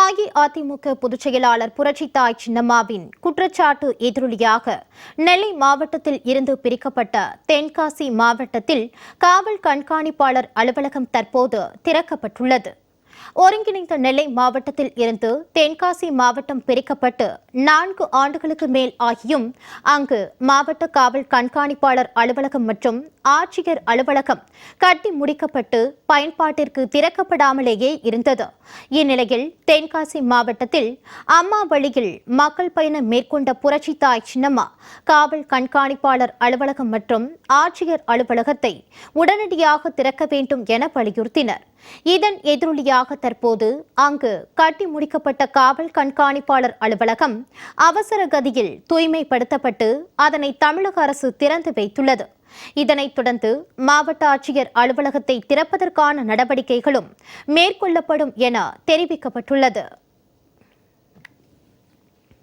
அஇஅதிமுக பொதுச் செயலாளர் புரட்சித்தாய் சின்னம்மாவின் குற்றச்சாட்டு எதிரொலியாக நெல்லை மாவட்டத்தில் இருந்து பிரிக்கப்பட்ட தென்காசி மாவட்டத்தில் காவல் கண்காணிப்பாளர் அலுவலகம் தற்போது திறக்கப்பட்டுள்ளது. ஒருங்கிணைந்த நெல்லை மாவட்டத்தில் இருந்து தென்காசி மாவட்டம் பிரிக்கப்பட்டு நான்கு ஆண்டுகளுக்கு மேல் ஆகியும் அங்கு மாவட்ட காவல் கண்காணிப்பாளர் அலுவலகம் மற்றும் ஆட்சியர் அலுவலகம் கட்டி முடிக்கப்பட்டு பயன்பாட்டிற்கு திறக்கப்படாமலேயே இருந்தது. இந்நிலையில் தென்காசி மாவட்டத்தில் அம்மா வழியில் மக்கள் பயணம் மேற்கொண்ட புரட்சி தாய் சின்னம்மா காவல் கண்காணிப்பாளர் அலுவலகம் மற்றும் ஆட்சியர் அலுவலகத்தை உடனடியாக திறக்க வேண்டும் என வலியுறுத்தினர். இதன் எதிரொலியாக தற்போது அங்கு கட்டி முடிக்கப்பட்ட காவல் கண்காணிப்பாளர் அலுவலகம் அவசர கதியில் தூய்மைப்படுத்தப்பட்டு அதனை தமிழக அரசு திறந்து வைத்துள்ளது. இதனைத் தொடர்ந்து மாவட்ட ஆட்சியர் அலுவலகத்தை திறப்பதற்கான நடவடிக்கைகளும் மேற்கொள்ளப்படும் என தெரிவிக்கப்பட்டுள்ளது.